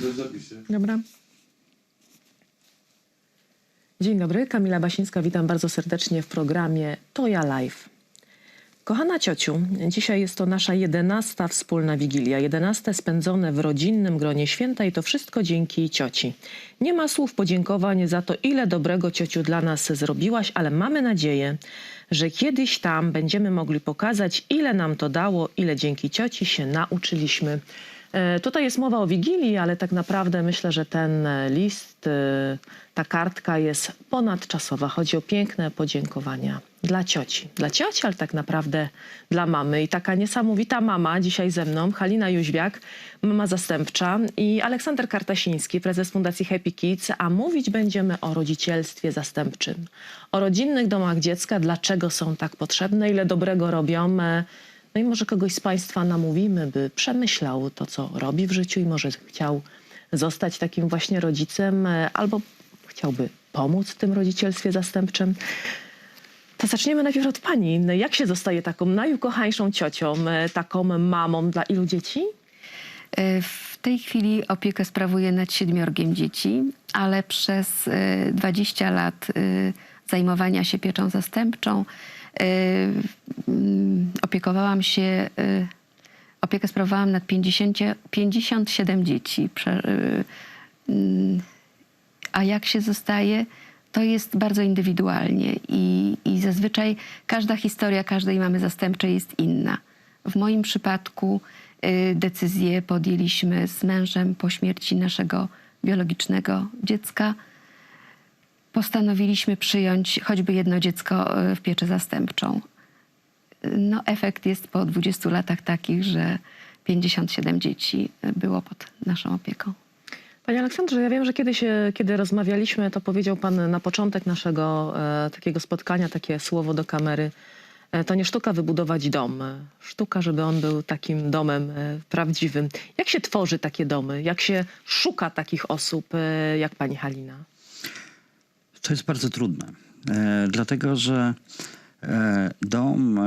Dobrze. Dobra. Dzień dobry, Kamila Basińska, witam bardzo serdecznie w programie To ja Live. Kochana ciociu, dzisiaj jest to nasza jedenasta wspólna Wigilia, jedenaste spędzone w rodzinnym gronie święta i to wszystko dzięki cioci. Nie ma słów podziękowań za to, ile dobrego ciociu dla nas zrobiłaś, ale mamy nadzieję, że kiedyś tam będziemy mogli pokazać, ile nam to dało, ile dzięki cioci się nauczyliśmy. E, Tutaj jest mowa o Wigilii, ale tak naprawdę myślę, że ten e, list, e, ta kartka jest ponadczasowa. Chodzi o piękne podziękowania dla cioci. Dla cioci, ale tak naprawdę dla mamy. I taka niesamowita mama dzisiaj ze mną, Halina Jóźwiak, mama zastępcza i Aleksander Kartasiński, prezes Fundacji Happy Kids, a mówić będziemy o rodzicielstwie zastępczym. O rodzinnych domach dziecka, dlaczego są tak potrzebne, ile dobrego robią. No i może kogoś z Państwa namówimy, by przemyślał to, co robi w życiu i może chciał zostać takim właśnie rodzicem e, albo chciałby pomóc w tym rodzicielstwie zastępczym. To zaczniemy najpierw od Pani. Jak się zostaje taką najukochańszą ciocią, e, taką mamą dla ilu dzieci? E, W tej chwili opiekę sprawuję nad siedmiorgiem dzieci, ale przez e, 20 lat zajmowania się pieczą zastępczą opiekowałam się, e, opiekę sprawowałam nad 50, 57 dzieci. E, mm, A jak się zostaje, to jest bardzo indywidualnie i, i zazwyczaj każda historia każdej mamy zastępczej jest inna. W moim przypadku y, decyzję podjęliśmy z mężem po śmierci naszego biologicznego dziecka. Postanowiliśmy przyjąć choćby jedno dziecko y, w pieczę zastępczą. No, efekt jest po 20 latach takich, że 57 dzieci y, było pod naszą opieką. Panie Aleksandrze, ja wiem, że kiedyś, e, kiedy rozmawialiśmy, to powiedział Pan na początek naszego e, takiego spotkania takie słowo do kamery. E, to nie sztuka wybudować dom. e, Sztuka, żeby on był takim domem e, prawdziwym. Jak się tworzy takie domy? Jak się szuka takich osób e, jak Pani Halina? To jest bardzo trudne, e, dlatego że e, dom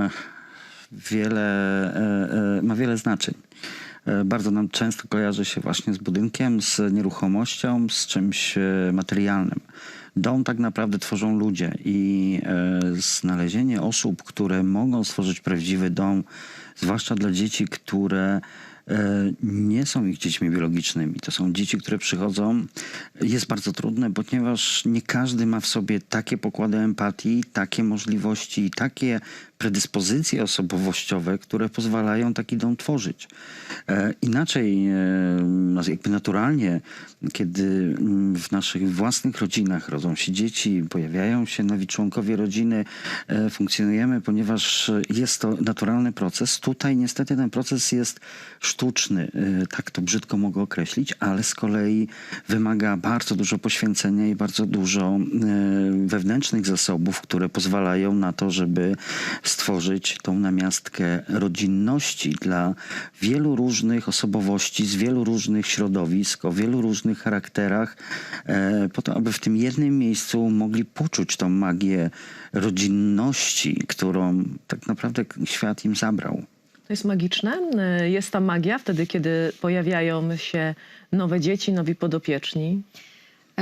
wiele, e, e, ma wiele znaczeń. E, Bardzo nam często kojarzy się właśnie z budynkiem, z nieruchomością, z czymś e, materialnym. Dom tak naprawdę tworzą ludzie i znalezienie osób, które mogą stworzyć prawdziwy dom, zwłaszcza dla dzieci, które nie są ich dziećmi biologicznymi. To są dzieci, które przychodzą. Jest bardzo trudne, ponieważ nie każdy ma w sobie takie pokłady empatii, takie możliwości, takie predyspozycje osobowościowe, które pozwalają taki dom tworzyć. E, inaczej, e, jakby naturalnie, kiedy mm, w naszych własnych rodzinach rodzą się dzieci, pojawiają się nowi członkowie rodziny, e, funkcjonujemy, ponieważ jest to naturalny proces. Tutaj niestety ten proces jest sztuczny, tak to brzydko mogę określić, ale z kolei wymaga bardzo dużo poświęcenia i bardzo dużo wewnętrznych zasobów, które pozwalają na to, żeby stworzyć tą namiastkę rodzinności dla wielu różnych osobowości, z wielu różnych środowisk, o wielu różnych charakterach, e, po to, aby w tym jednym miejscu mogli poczuć tą magię rodzinności, którą tak naprawdę świat im zabrał. To jest magiczne. E, Jest ta magia wtedy, kiedy pojawiają się nowe dzieci, nowi podopieczni.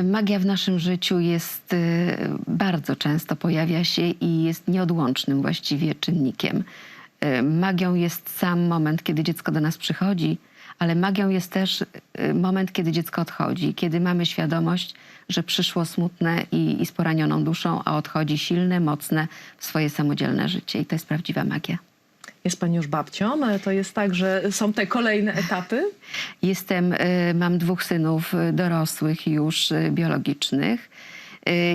Magia w naszym życiu jest y, bardzo często pojawia się i jest nieodłącznym właściwie czynnikiem. Y, Magią jest sam moment, kiedy dziecko do nas przychodzi, ale magią jest też y, moment, kiedy dziecko odchodzi, kiedy mamy świadomość, że przyszło smutne i, i z poranioną duszą, a odchodzi silne, mocne w swoje samodzielne życie. I to jest prawdziwa magia. Jest pani już babcią. e, To jest tak, że są te kolejne etapy. Jestem, y, mam dwóch synów y, dorosłych już y, biologicznych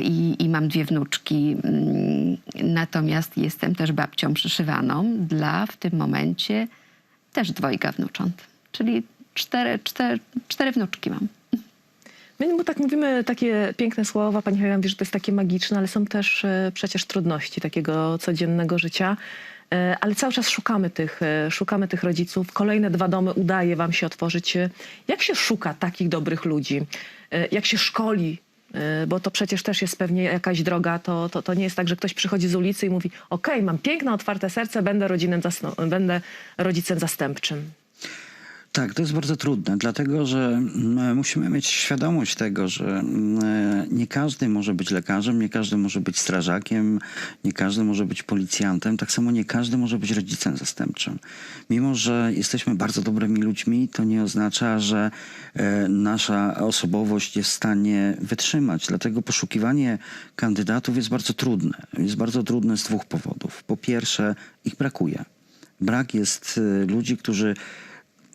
i, i mam dwie wnuczki. mm, Natomiast jestem też babcią przyszywaną dla w tym momencie też dwojga wnucząt. Czyli cztery, cztery, cztery wnuczki mam. My bo tak mówimy takie piękne słowa, pani Helena mówi, że to jest takie magiczne, ale są też przecież trudności takiego codziennego życia. E, Ale cały czas szukamy tych, e, szukamy tych rodziców. Kolejne dwa domy udaje wam się otworzyć. E, Jak się szuka takich dobrych ludzi? Jak się szkoli? Bo to przecież też jest pewnie jakaś droga. To, to, to nie jest tak, że ktoś przychodzi z ulicy i mówi: OK, mam piękne, otwarte serce, będę, będę rodzicem zastępczym. Tak, to jest bardzo trudne, dlatego że mm, musimy mieć świadomość tego, że mm, nie każdy może być lekarzem, nie każdy może być strażakiem, nie każdy może być policjantem, tak samo nie każdy może być rodzicem zastępczym. Mimo, że jesteśmy bardzo dobrymi ludźmi, to nie oznacza, że e, nasza osobowość jest w stanie wytrzymać. Dlatego poszukiwanie kandydatów jest bardzo trudne. Jest bardzo trudne z dwóch powodów. Po pierwsze, ich brakuje. Brak jest e, ludzi, którzy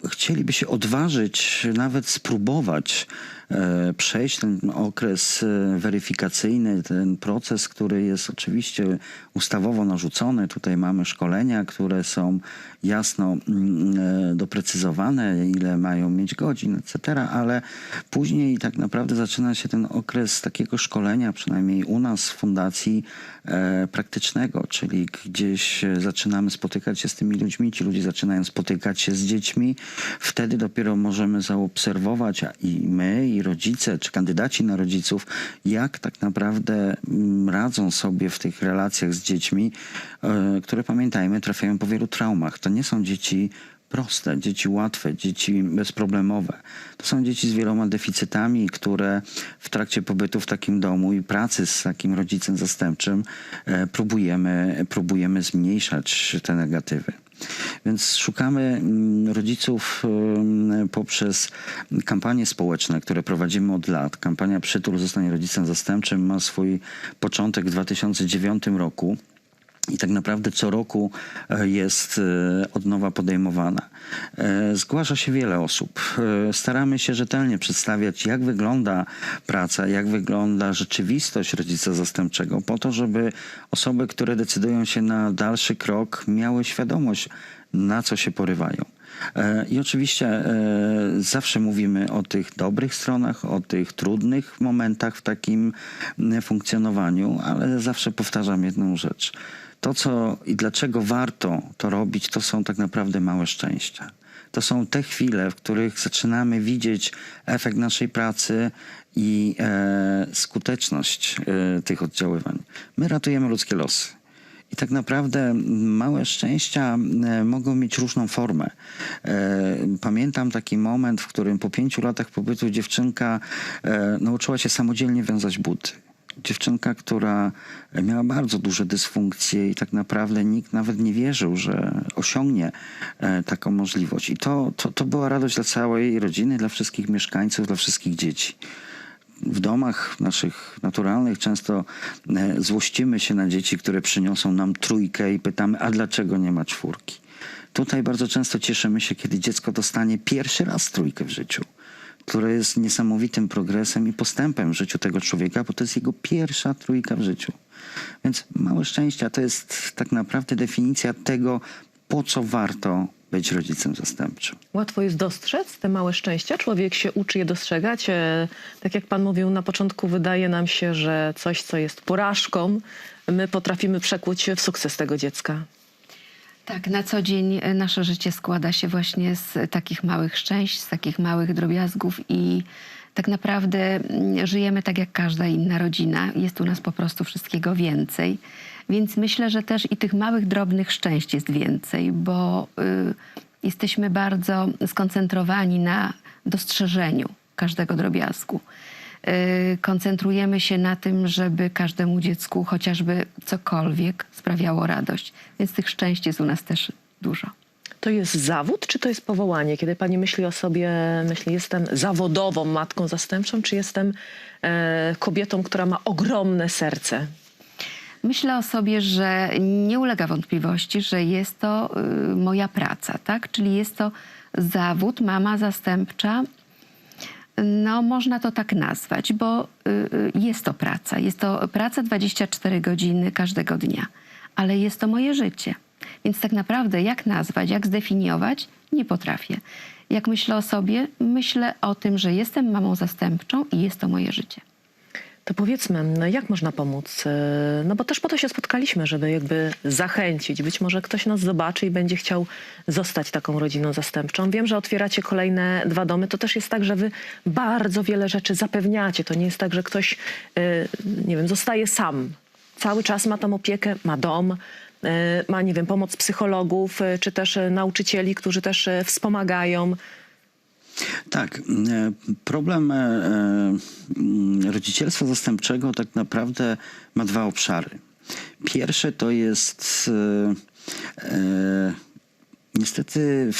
chcieliby się odważyć, nawet spróbować e, przejść ten okres e, weryfikacyjny, ten proces, który jest oczywiście ustawowo narzucony. Tutaj mamy szkolenia, które są jasno mm, e, doprecyzowane, ile mają mieć godzin, etc., ale później tak naprawdę zaczyna się ten okres takiego szkolenia, przynajmniej u nas w fundacji e, praktycznego, czyli gdzieś e, zaczynamy spotykać się z tymi ludźmi, ci ludzie zaczynają spotykać się z dziećmi, wtedy dopiero możemy zaobserwować a i my, i rodzice, czy kandydaci na rodziców, jak tak naprawdę mm, radzą sobie w tych relacjach z dziećmi, e, które pamiętajmy, trafiają po wielu traumach. To nie są dzieci proste, dzieci łatwe, dzieci bezproblemowe. To są dzieci z wieloma deficytami, które w trakcie pobytu w takim domu i pracy z takim rodzicem zastępczym e, próbujemy, próbujemy zmniejszać te negatywy. Więc szukamy mm, rodziców mm, poprzez kampanie społeczne, które prowadzimy od lat. Kampania Przytul zostanie rodzicem zastępczym ma swój początek w 2009 roku. I tak naprawdę co roku e, jest e, od nowa podejmowana. E, Zgłasza się wiele osób. Staramy się rzetelnie przedstawiać, jak wygląda praca, jak wygląda rzeczywistość rodzica zastępczego, po to, żeby osoby, które decydują się na dalszy krok, miały świadomość, na co się porywają. E, I oczywiście e, zawsze mówimy o tych dobrych stronach, o tych trudnych momentach w takim funkcjonowaniu, ale zawsze powtarzam jedną rzecz. To, co i dlaczego warto to robić, to są tak naprawdę małe szczęścia. To są te chwile, w których zaczynamy widzieć efekt naszej pracy i e, skuteczność tych oddziaływań. My ratujemy ludzkie losy. I tak naprawdę małe szczęścia e, mogą mieć różną formę. E, Pamiętam taki moment, w którym po pięciu latach pobytu dziewczynka e, nauczyła się samodzielnie wiązać buty. Dziewczynka, która miała bardzo duże dysfunkcje i tak naprawdę nikt nawet nie wierzył, że osiągnie taką możliwość. I to, to, to była radość dla całej rodziny, dla wszystkich mieszkańców, dla wszystkich dzieci w domach naszych naturalnych często e, złościmy się na dzieci, które przyniosą nam trójkę i pytamy, a dlaczego nie ma czwórki? Tutaj bardzo często cieszymy się, kiedy dziecko dostanie pierwszy raz trójkę w życiu, które jest niesamowitym progresem i postępem w życiu tego człowieka, bo to jest jego pierwsza trójka w życiu. Więc małe szczęścia to jest tak naprawdę definicja tego, po co warto być rodzicem zastępczym. Łatwo jest dostrzec te małe szczęścia. Człowiek się uczy je dostrzegać. E, Tak jak pan mówił na początku, wydaje nam się, że coś, co jest porażką, my potrafimy przekuć w sukces tego dziecka. Tak, na co dzień e, nasze życie składa się właśnie z takich małych szczęść, z takich małych drobiazgów i tak naprawdę mm, żyjemy tak jak każda inna rodzina. Jest u nas po prostu wszystkiego więcej. Więc myślę, że też i tych małych, drobnych szczęść jest więcej, bo y, jesteśmy bardzo skoncentrowani na dostrzeżeniu każdego drobiazgu. Y, koncentrujemy się na tym, żeby każdemu dziecku chociażby cokolwiek sprawiało radość. Więc tych szczęść jest u nas też dużo. To jest zawód, czy to jest powołanie? Kiedy pani myśli o sobie, myśli, jestem zawodową matką zastępczą, czy jestem e, kobietą, która ma ogromne serce? Myślę o sobie, że nie ulega wątpliwości, że jest to y, moja praca, tak? Czyli jest to zawód, mama zastępcza. No, można to tak nazwać, bo y, y, jest to praca. Jest to praca 24 godziny każdego dnia, ale jest to moje życie. Więc tak naprawdę, jak nazwać, jak zdefiniować, nie potrafię. Jak myślę o sobie, myślę o tym, że jestem mamą zastępczą i jest to moje życie. To powiedzmy, no jak można pomóc? E, No bo też po to się spotkaliśmy, żeby jakby zachęcić. Być może ktoś nas zobaczy i będzie chciał zostać taką rodziną zastępczą. Wiem, że otwieracie kolejne dwa domy. To też jest tak, że wy bardzo wiele rzeczy zapewniacie. To nie jest tak, że ktoś, e, nie wiem, zostaje sam. Cały czas ma tam opiekę, ma dom, e, ma, nie wiem, pomoc psychologów, czy też nauczycieli, którzy też wspomagają. Tak. e, Problem e, e, rodzicielstwa zastępczego tak naprawdę ma dwa obszary. Pierwsze to jest niestety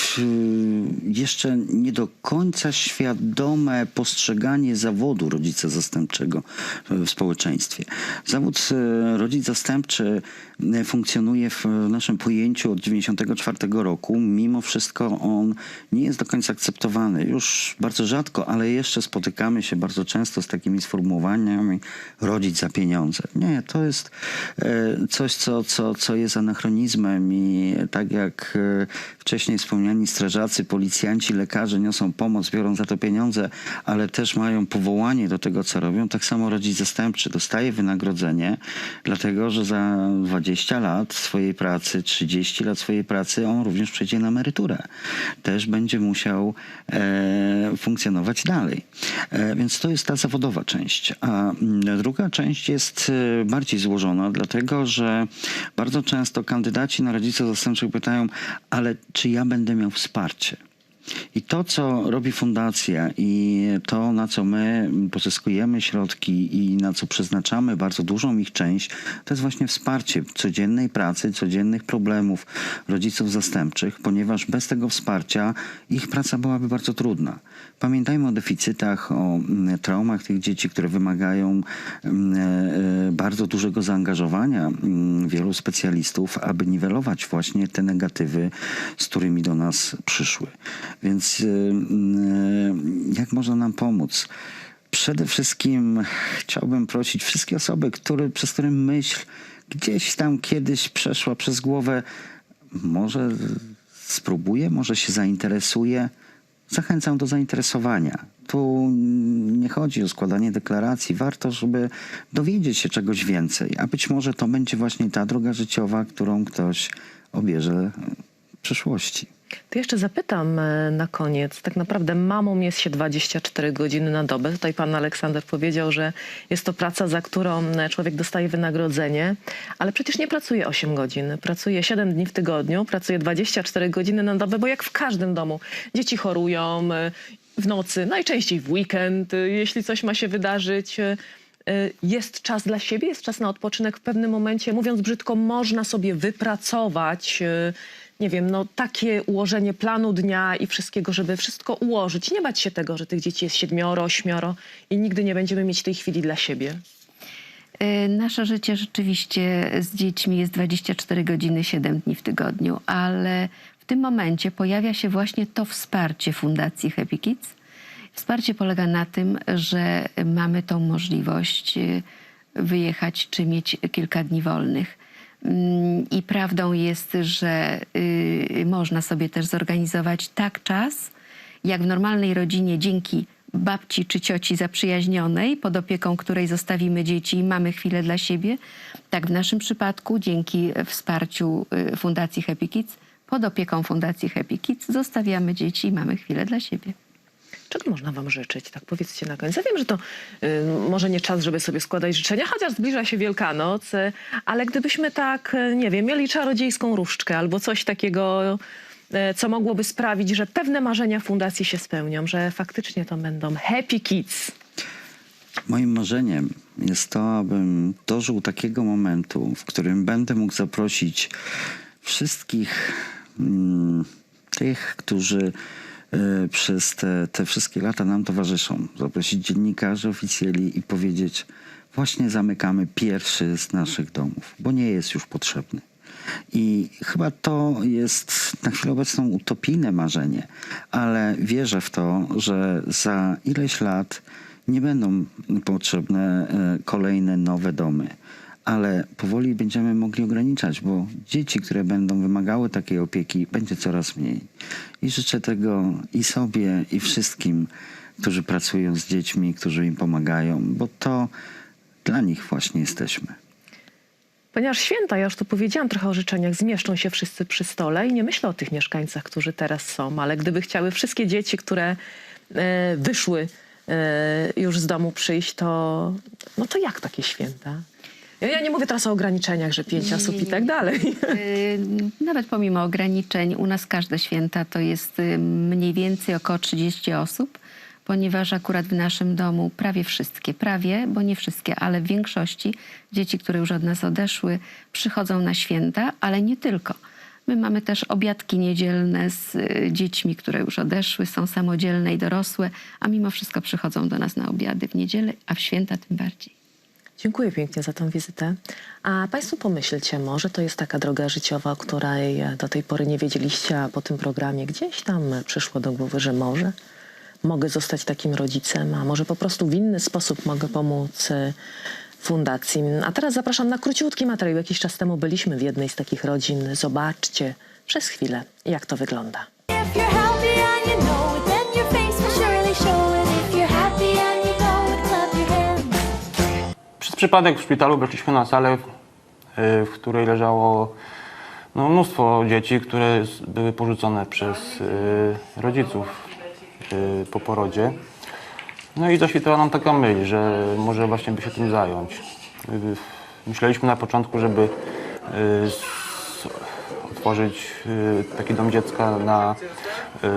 jeszcze nie do końca świadome postrzeganie zawodu rodzica zastępczego w społeczeństwie. Zawód e, rodzic zastępczy e, funkcjonuje w naszym pojęciu od 1994 roku. Mimo wszystko on nie jest do końca akceptowany. Już bardzo rzadko, ale jeszcze spotykamy się bardzo często z takimi sformułowaniami rodzic za pieniądze. Nie, to jest e, coś, co, co, co jest anachronizmem i tak jak e, wcześniej wspomniani strażacy, policjanci, lekarze niosą pomoc, biorą za to pieniądze, ale też mają powołanie do tego, co robią, tak samo rodzic zastępczy dostaje wynagrodzenie, dlatego że za 20 lat swojej pracy, 30 lat swojej pracy, on również przejdzie na emeryturę. Też będzie musiał e, funkcjonować dalej. E, więc to jest ta zawodowa część. A mm, druga część jest e, bardziej złożona, dlatego że bardzo często kandydaci na rodziców zastępczych pytają, ale czy ja będę miał wsparcie? I to, co robi fundacja i to, na co my pozyskujemy środki i na co przeznaczamy bardzo dużą ich część, to jest właśnie wsparcie codziennej pracy, codziennych problemów rodziców zastępczych, ponieważ bez tego wsparcia ich praca byłaby bardzo trudna. Pamiętajmy o deficytach, o mm, traumach tych dzieci, które wymagają mm, e, bardzo dużego zaangażowania mm, wielu specjalistów, aby niwelować właśnie te negatywy, z którymi do nas przyszły. Więc y, y, jak można nam pomóc? Przede wszystkim chciałbym prosić wszystkie osoby, które, przez które myśl gdzieś tam kiedyś przeszła przez głowę, może spróbuję, może się zainteresuje. Zachęcam do zainteresowania. Tu nie chodzi o składanie deklaracji. Warto, żeby dowiedzieć się czegoś więcej. A być może to będzie właśnie ta droga życiowa, którą ktoś obierze przyszłości. To jeszcze zapytam e, na koniec. Tak naprawdę mamą jest się 24 godziny na dobę. Tutaj pan Aleksander powiedział, że jest to praca, za którą e, człowiek dostaje wynagrodzenie, ale przecież nie pracuje 8 godzin. Pracuje 7 dni w tygodniu, pracuje 24 godziny na dobę, bo jak w każdym domu. Dzieci chorują e, w nocy, najczęściej w weekend, jeśli coś ma się wydarzyć. Jest czas dla siebie, jest czas na odpoczynek w pewnym momencie. Mówiąc brzydko, można sobie wypracować, nie wiem, no takie ułożenie planu dnia i wszystkiego, żeby wszystko ułożyć. Nie bać się tego, że tych dzieci jest siedmioro, ośmioro i nigdy nie będziemy mieć tej chwili dla siebie. Y, Nasze życie rzeczywiście z dziećmi jest 24 godziny, 7 dni w tygodniu, ale w tym momencie pojawia się właśnie to wsparcie Fundacji Happy Kids. Wsparcie polega na tym, że mamy tą możliwość y, wyjechać czy mieć kilka dni wolnych. Mm, I prawdą jest, że y, można sobie też zorganizować tak czas, jak w normalnej rodzinie dzięki babci czy cioci zaprzyjaźnionej, pod opieką której zostawimy dzieci i mamy chwilę dla siebie, tak w naszym przypadku dzięki wsparciu y, Fundacji Happy Kids, pod opieką Fundacji Happy Kids zostawiamy dzieci i mamy chwilę dla siebie. Czego można wam życzyć? Tak powiedzcie na koniec. Ja wiem, że to y, może nie czas, żeby sobie składać życzenia, chociaż zbliża się Wielkanoc, y, ale gdybyśmy tak, y, nie wiem, mieli czarodziejską różdżkę albo coś takiego, y, co mogłoby sprawić, że pewne marzenia fundacji się spełnią, że faktycznie to będą happy kids. Moim marzeniem jest to, abym dożył takiego momentu, w którym będę mógł zaprosić wszystkich mm, tych, którzy przez te, te wszystkie lata nam towarzyszą. Zaprosić dziennikarzy, oficjeli i powiedzieć, właśnie zamykamy pierwszy z naszych domów, bo nie jest już potrzebny. I chyba to jest na chwilę obecną utopijne marzenie, ale wierzę w to, że za ileś lat nie będą potrzebne e, kolejne nowe domy, ale powoli będziemy mogli ograniczać, bo dzieci, które będą wymagały takiej opieki, będzie coraz mniej. I życzę tego i sobie, i wszystkim, którzy pracują z dziećmi, którzy im pomagają, bo to dla nich właśnie jesteśmy. Ponieważ święta, ja już tu powiedziałam trochę o życzeniach, zmieszczą się wszyscy przy stole i nie myślę o tych mieszkańcach, którzy teraz są, ale gdyby chciały wszystkie dzieci, które e, wyszły e, już z domu przyjść, to no to jak takie święta? Ja, ja nie mówię teraz o ograniczeniach, że pięć osób i tak dalej. Y, Nawet pomimo ograniczeń, u nas każde święta to jest y, mniej więcej około 30 osób, ponieważ akurat w naszym domu prawie wszystkie, prawie, bo nie wszystkie, ale w większości dzieci, które już od nas odeszły, przychodzą na święta, ale nie tylko. My mamy też obiadki niedzielne z y, dziećmi, które już odeszły, są samodzielne i dorosłe, a mimo wszystko przychodzą do nas na obiady w niedzielę, a w święta tym bardziej. Dziękuję pięknie za tą wizytę. A Państwo pomyślcie, może to jest taka droga życiowa, o której do tej pory nie wiedzieliście, a po tym programie gdzieś tam przyszło do głowy, że może mogę zostać takim rodzicem, a może po prostu w inny sposób mogę pomóc e, fundacji. A teraz zapraszam na króciutki materiał. Jakiś czas temu byliśmy w jednej z takich rodzin. Zobaczcie przez chwilę, jak to wygląda. Przypadek w szpitalu weszliśmy na salę, y, w której leżało no, mnóstwo dzieci, które były porzucone przez y, rodziców y, po porodzie. No i zaświtała nam taka myśl, że może właśnie by się tym zająć. Y, Myśleliśmy na początku, żeby y, otworzyć y, taki dom dziecka na, y,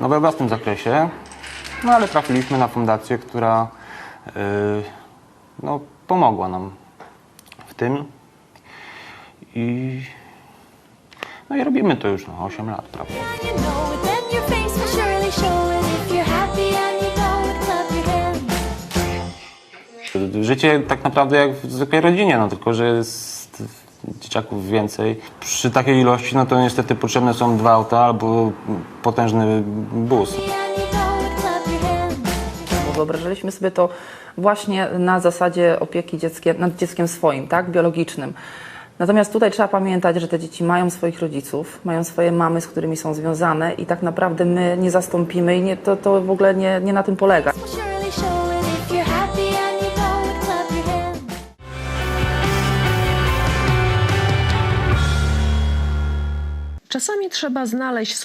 no, we własnym zakresie, no ale trafiliśmy na fundację, która y, no, pomogła nam w tym. I, no i robimy to już no, 8 lat, prawda? Życie tak naprawdę jak w zwykłej rodzinie, no tylko że jest dzieciaków więcej. Przy takiej ilości, no to niestety potrzebne są dwa auta albo potężny bus. Wyobrażaliśmy sobie to właśnie na zasadzie opieki dzieckiem, nad dzieckiem swoim, tak, biologicznym. Natomiast tutaj trzeba pamiętać, że te dzieci mają swoich rodziców, mają swoje mamy, z którymi są związane i tak naprawdę my nie zastąpimy i nie, to, to w ogóle nie, nie na tym polega. Czasami trzeba znaleźć sobie